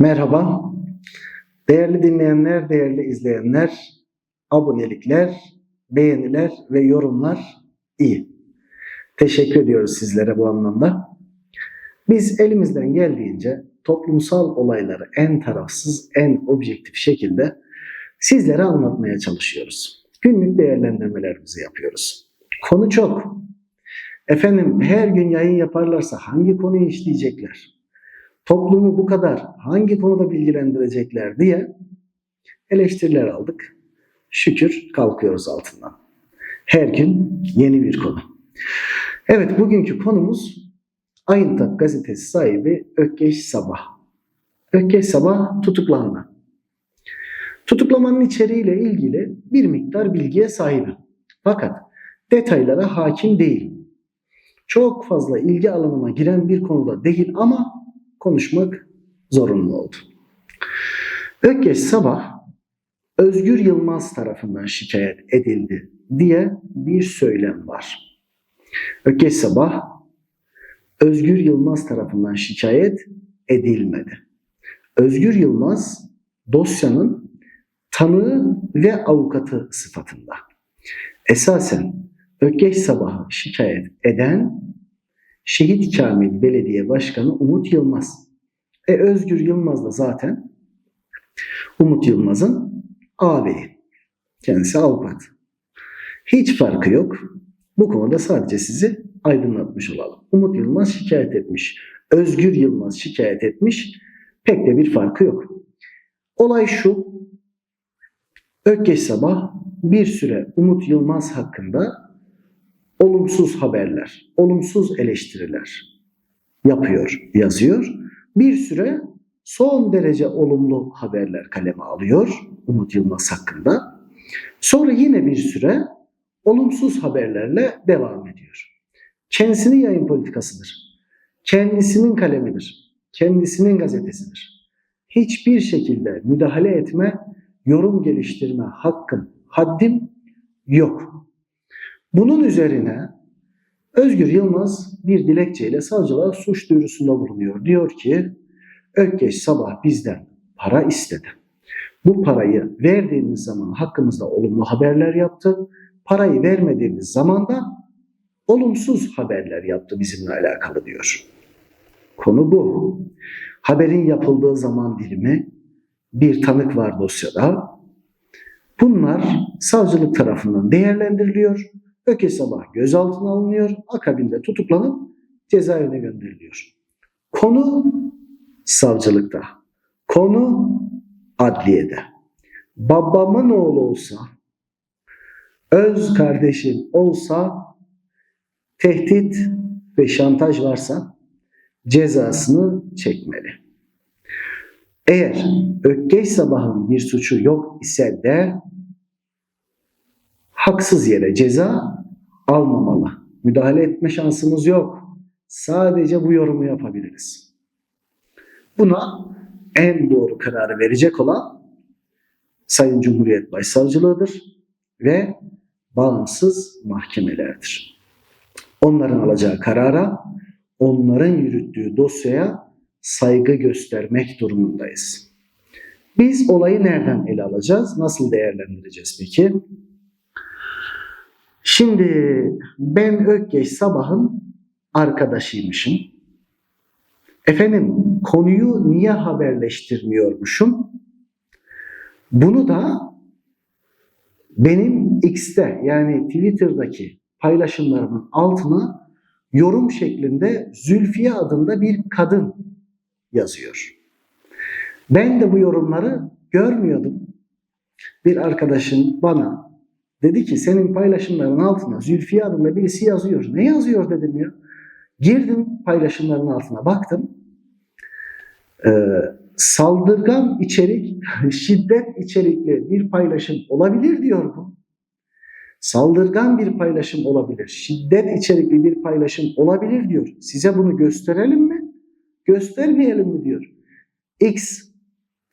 Merhaba. Değerli dinleyenler, değerli izleyenler, abonelikler, beğeniler ve yorumlar iyi. Teşekkür ediyoruz sizlere bu anlamda. Biz elimizden geldiğince toplumsal olayları en tarafsız, en objektif şekilde sizlere anlatmaya çalışıyoruz. Günlük değerlendirmelerimizi yapıyoruz. Konu çok. Efendim her gün yayın yaparlarsa hangi konuyu işleyecekler? Toplumu bu kadar hangi konuda bilgilendirecekler diye eleştiriler aldık. Şükür kalkıyoruz altından. Her gün yeni bir konu. Evet bugünkü konumuz Ayıntak gazetesi sahibi Ökkeş Sabah. Ökkeş Sabah tutuklandı. Tutuklamanın içeriğiyle ilgili bir miktar bilgiye sahibim. Fakat detaylara hakim değil. Çok fazla ilgi alanıma giren bir konuda değil ama konuşmak zorunlu oldu. Ökkeş Sabah Özgür Yılmaz tarafından şikayet edildi diye bir söylem var. Ökkeş Sabah Özgür Yılmaz tarafından şikayet edilmedi. Özgür Yılmaz dosyanın tanığı ve avukatı sıfatında. Esasen Ökkeş Sabah'ı şikayet eden Şehit Kamil Belediye Başkanı Umut Yılmaz. E Özgür Yılmaz da zaten Umut Yılmaz'ın ağabeyi. Kendisi avukat. Hiç farkı yok. Bu konuda sadece sizi aydınlatmış olalım. Umut Yılmaz şikayet etmiş. Özgür Yılmaz şikayet etmiş. Pek de bir farkı yok. Olay şu. Ökkeş Sabah bir süre Umut Yılmaz hakkında olumsuz haberler, olumsuz eleştiriler yapıyor, yazıyor. Bir süre son derece olumlu haberler kaleme alıyor Umut Yılmaz hakkında. Sonra yine bir süre olumsuz haberlerle devam ediyor. Kendisinin yayın politikasıdır. Kendisinin kalemidir. Kendisinin gazetesidir. Hiçbir şekilde müdahale etme, yorum geliştirme hakkım, haddim yok. Bunun üzerine Özgür Yılmaz bir dilekçeyle savcılığa suç duyurusunda bulunuyor. Diyor ki Ökkeş sabah bizden para istedi. Bu parayı verdiğimiz zaman hakkımızda olumlu haberler yaptı. Parayı vermediğimiz zaman da olumsuz haberler yaptı bizimle alakalı diyor. Konu bu. Haberin yapıldığı zaman dilimi bir tanık var dosyada. Bunlar savcılık tarafından değerlendiriliyor Öke sabah gözaltına alınıyor, akabinde tutuklanıp cezaevine gönderiliyor. Konu savcılıkta, konu adliyede. Babamın oğlu olsa, öz kardeşim olsa, tehdit ve şantaj varsa cezasını çekmeli. Eğer Ökkeş Sabah'ın bir suçu yok ise de haksız yere ceza almamalı. Müdahale etme şansımız yok. Sadece bu yorumu yapabiliriz. Buna en doğru kararı verecek olan Sayın Cumhuriyet Başsavcılığıdır ve bağımsız mahkemelerdir. Onların alacağı karara, onların yürüttüğü dosyaya saygı göstermek durumundayız. Biz olayı nereden ele alacağız? Nasıl değerlendireceğiz peki? Şimdi ben Ökkeş Sabah'ın arkadaşıymışım. Efendim konuyu niye haberleştirmiyormuşum? Bunu da benim X'te yani Twitter'daki paylaşımlarımın altına yorum şeklinde Zülfiye adında bir kadın yazıyor. Ben de bu yorumları görmüyordum. Bir arkadaşım bana Dedi ki senin paylaşımların altına Zülfiye adında birisi yazıyor. Ne yazıyor dedim ya. Girdim paylaşımların altına baktım. Ee, saldırgan içerik, şiddet içerikli bir paylaşım olabilir diyor bu. Saldırgan bir paylaşım olabilir, şiddet içerikli bir paylaşım olabilir diyor. Size bunu gösterelim mi? Göstermeyelim mi diyor. X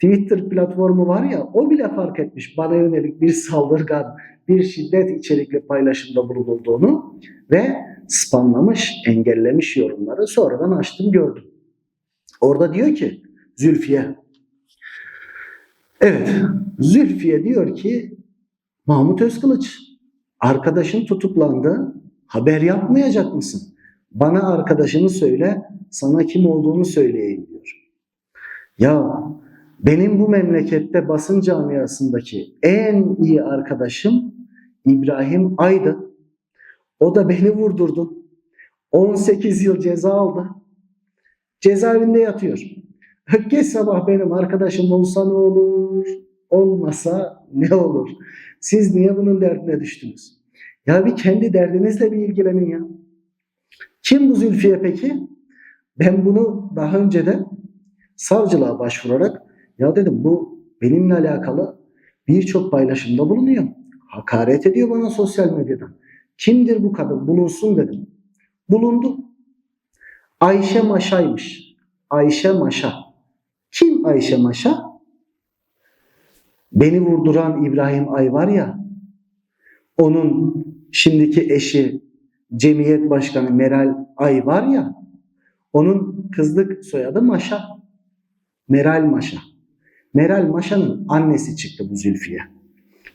Twitter platformu var ya o bile fark etmiş bana yönelik bir saldırgan, bir şiddet içerikli paylaşımda bulunulduğunu ve spamlamış, engellemiş yorumları sonradan açtım gördüm. Orada diyor ki Zülfiye Evet, Zülfiye diyor ki Mahmut Özkılıç arkadaşın tutuklandı. Haber yapmayacak mısın? Bana arkadaşını söyle, sana kim olduğunu söyleyeyim diyor. Ya benim bu memlekette basın camiasındaki en iyi arkadaşım İbrahim Aydı. O da beni vurdurdu. 18 yıl ceza aldı. Cezaevinde yatıyor. Geç sabah benim arkadaşım olsa ne olur, olmasa ne olur? Siz niye bunun derdine düştünüz? Ya bir kendi derdinizle bir ilgilenin ya. Kim bu Zülfiye peki? Ben bunu daha önce de savcılığa başvurarak ya dedim bu benimle alakalı birçok paylaşımda bulunuyor. Hakaret ediyor bana sosyal medyadan. Kimdir bu kadın? Bulunsun dedim. Bulundu. Ayşe Maşa'ymış. Ayşe Maşa. Kim Ayşe Maşa? Beni vurduran İbrahim Ay var ya, onun şimdiki eşi Cemiyet Başkanı Meral Ay var ya, onun kızlık soyadı Maşa. Meral Maşa. Meral Maşa'nın annesi çıktı bu Zülfiye.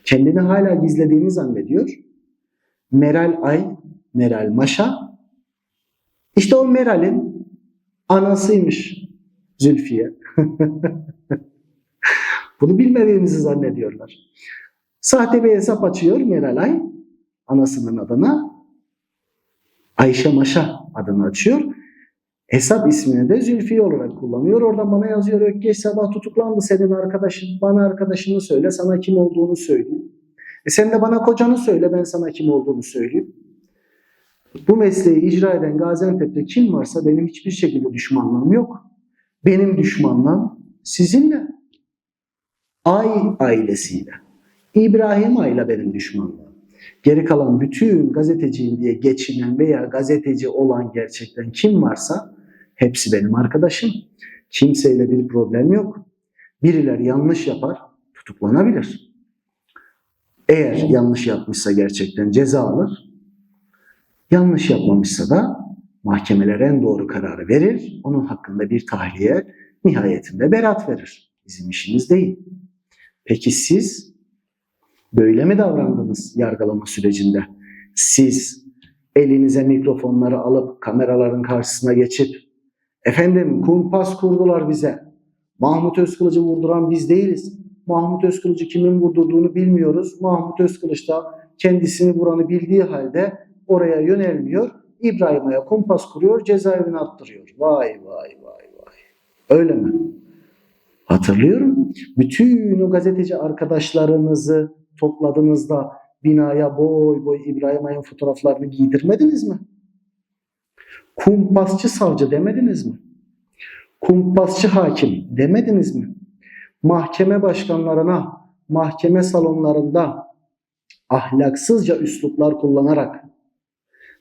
Kendini hala gizlediğini zannediyor. Meral Ay, Meral Maşa. İşte o Meral'in anasıymış Zülfiye. Bunu bilmediğimizi zannediyorlar. Sahte bir hesap açıyor Meral Ay anasının adına. Ayşe Maşa adını açıyor. Hesap ismini de Zülfiye olarak kullanıyor. Oradan bana yazıyor Ökkeş sabah tutuklandı senin arkadaşın. Bana arkadaşını söyle sana kim olduğunu söyleyeyim. E sen de bana kocanı söyle ben sana kim olduğunu söyleyeyim. Bu mesleği icra eden Gaziantep'te kim varsa benim hiçbir şekilde düşmanlığım yok. Benim düşmanlığım sizinle. Ay ailesiyle. İbrahim Ay'la benim düşmanlığım. Geri kalan bütün gazeteciyim diye geçinen veya gazeteci olan gerçekten kim varsa hepsi benim arkadaşım. Kimseyle bir problem yok. Birileri yanlış yapar, tutuklanabilir. Eğer yanlış yapmışsa gerçekten ceza alır. Yanlış yapmamışsa da mahkemeler en doğru kararı verir. Onun hakkında bir tahliye nihayetinde berat verir. Bizim işimiz değil. Peki siz böyle mi davrandınız yargılama sürecinde? Siz elinize mikrofonları alıp kameraların karşısına geçip efendim kumpas kurdular bize. Mahmut Özkılıç'ı vurduran biz değiliz. Mahmut Özkılıç'ı kimin vurdurduğunu bilmiyoruz. Mahmut Özkılıç da kendisini vuranı bildiği halde oraya yönelmiyor. İbrahim'e kumpas kuruyor, cezaevine attırıyor. Vay vay vay vay. Öyle mi? Hatırlıyorum. Bütün o gazeteci arkadaşlarınızı topladığınızda binaya boy boy İbrahim Ay'ın fotoğraflarını giydirmediniz mi? Kumpasçı savcı demediniz mi? Kumpasçı hakim demediniz mi? Mahkeme başkanlarına mahkeme salonlarında ahlaksızca üsluplar kullanarak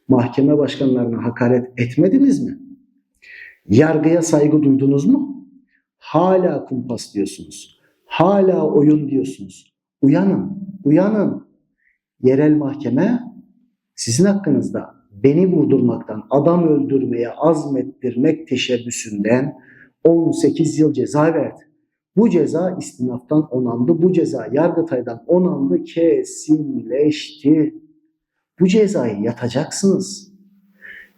mahkeme başkanlarına hakaret etmediniz mi? Yargıya saygı duydunuz mu? Hala kumpas diyorsunuz. Hala oyun diyorsunuz. Uyanın, uyanın. Yerel mahkeme sizin hakkınızda beni vurdurmaktan, adam öldürmeye azmettirmek teşebbüsünden 18 yıl ceza verdi. Bu ceza istinaftan onandı. Bu ceza Yargıtay'dan onandı, kesinleşti. Bu cezayı yatacaksınız.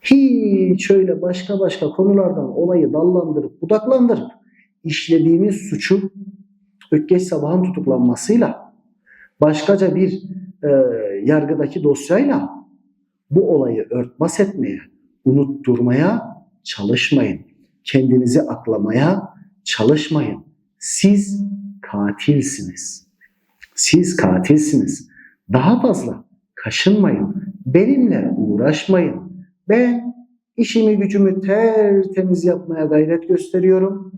Hiç öyle başka başka konulardan olayı dallandırıp budaklandırıp işlediğiniz suçu Ökkeş Sabah'ın tutuklanmasıyla başkaca bir e, yargıdaki dosyayla bu olayı örtbas etmeye, unutturmaya çalışmayın. Kendinizi aklamaya çalışmayın. Siz katilsiniz. Siz katilsiniz. Daha fazla kaşınmayın. Benimle uğraşmayın. Ben işimi gücümü tertemiz yapmaya gayret gösteriyorum.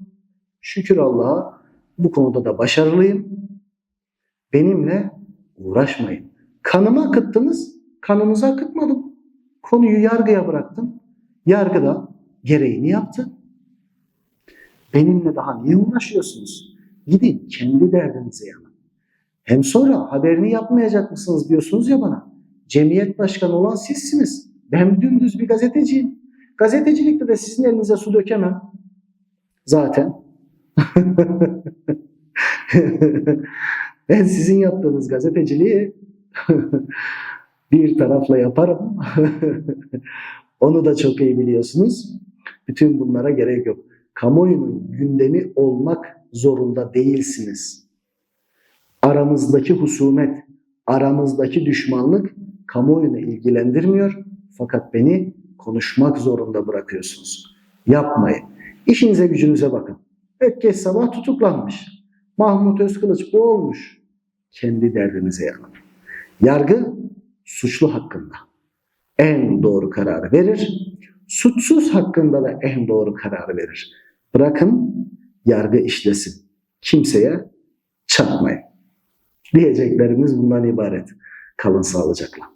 Şükür Allah'a bu konuda da başarılıyım. Benimle uğraşmayın. Kanımı akıttınız, kanınızı akıtmadım. Konuyu yargıya bıraktım. Yargı da gereğini yaptı. Benimle daha niye uğraşıyorsunuz? Gidin kendi derdinize yanın. Hem sonra haberini yapmayacak mısınız diyorsunuz ya bana. Cemiyet başkanı olan sizsiniz. Ben dümdüz bir gazeteciyim. Gazetecilikte de sizin elinize su dökemem. Zaten. ben sizin yaptığınız gazeteciliği bir tarafla yaparım. Onu da çok iyi biliyorsunuz. Bütün bunlara gerek yok. Kamuoyunun gündemi olmak zorunda değilsiniz. Aramızdaki husumet, aramızdaki düşmanlık kamuoyunu ilgilendirmiyor. Fakat beni konuşmak zorunda bırakıyorsunuz. Yapmayın. İşinize gücünüze bakın. Ökkeş sabah tutuklanmış. Mahmut Özkılıç bu olmuş. Kendi derdinize yanın. Yargı suçlu hakkında en doğru kararı verir. Suçsuz hakkında da en doğru kararı verir. Bırakın yargı işlesin. Kimseye çarpmayın. Diyeceklerimiz bundan ibaret. Kalın sağlıcakla.